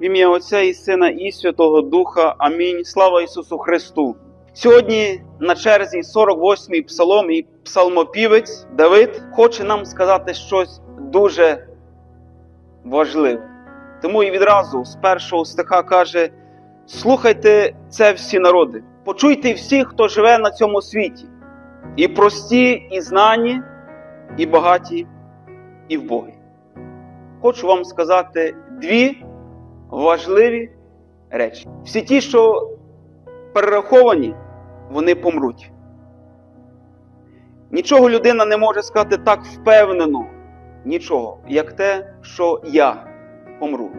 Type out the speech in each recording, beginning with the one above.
В ім'я Отця і Сина і Святого Духа. Амінь. Слава Ісусу Христу. Сьогодні на черзі 48-й псалом і псалмопівець Давид хоче нам сказати щось дуже важливе. Тому і відразу з першого стиха каже: слухайте це всі народи, почуйте всі, хто живе на цьому світі, і прості, і знані, і багаті, і вбогі. Хочу вам сказати дві важливі речі. Всі ті, що перераховані, вони помруть. Нічого людина не може сказати так впевнено, нічого, як те, що я помру.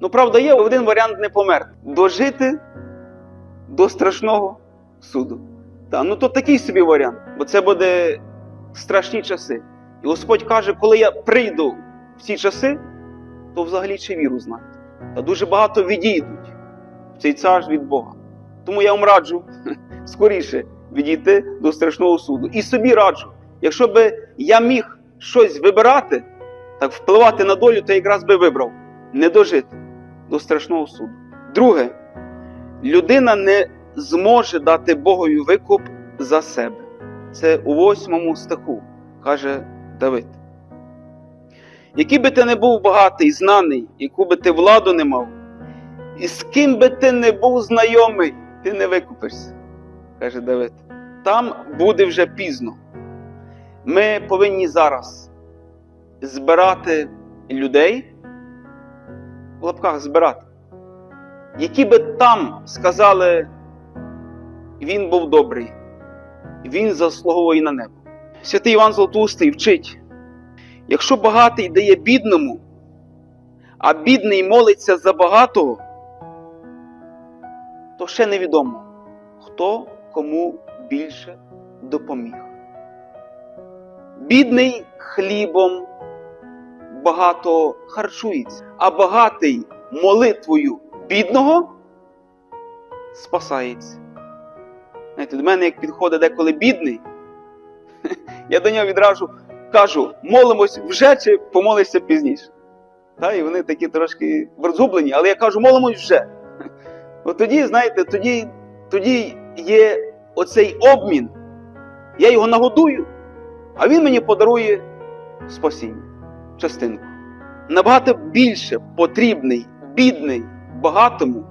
Ну, правда, є один варіант не померти. Дожити до страшного суду. Та, ну то такий собі варіант, бо це буде страшні часи. І Господь каже, коли я прийду в ці часи, то взагалі чи віру знаєте. Та дуже багато відійдуть в цей цар від Бога. Тому я вам раджу скоріше відійти до страшного суду. І собі раджу, якщо би я міг щось вибирати, так впливати на долю, то якраз би вибрав не дожити до страшного суду. Друге, людина не зможе дати Богові викуп за себе. Це у восьмому стиху, каже Давид. Який би ти не був багатий, знаний, яку би ти владу не мав, і з ким би ти не був знайомий, ти не викупишся, каже Давид. Там буде вже пізно. Ми повинні зараз збирати людей, в лапках збирати, які би там сказали, він був добрий, він заслуговує на небо. Святий Іван Золотоустий вчить. Якщо багатий дає бідному, а бідний молиться за багатого, то ще невідомо, хто кому більше допоміг. Бідний хлібом багато харчується, а багатий молитвою бідного спасається. Знаєте, до мене, як підходить деколи бідний, я до нього відразу кажу, молимось вже чи помолишся пізніше. Та, і вони такі трошки розгублені, але я кажу, молимось вже. От тоді, знаєте, тоді, тоді є оцей обмін. Я його нагодую, а він мені подарує спасіння, частинку. Набагато більше потрібний, бідний, багатому,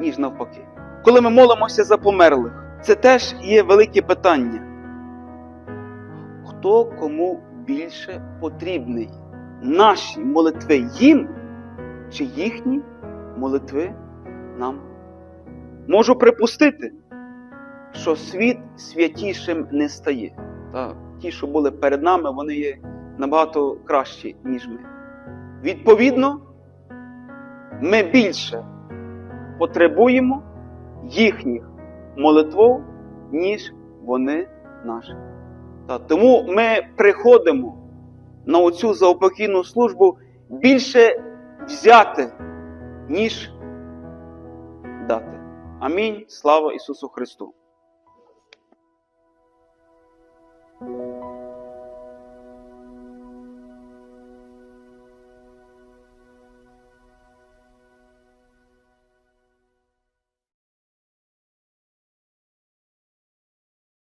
ніж навпаки. Коли ми молимося за померлих, це теж є велике питання. Хто кому більше потрібний? Наші молитви їм чи їхні молитви нам? Можу припустити, що світ святішим не стає. Та, ті, що були перед нами, вони є набагато кращі, ніж ми. Відповідно, ми більше потребуємо їхніх молитв, ніж вони наших. Тому ми приходимо на оцю заупокійну службу більше взяти, ніж дати. Амінь. Слава Ісусу Христу!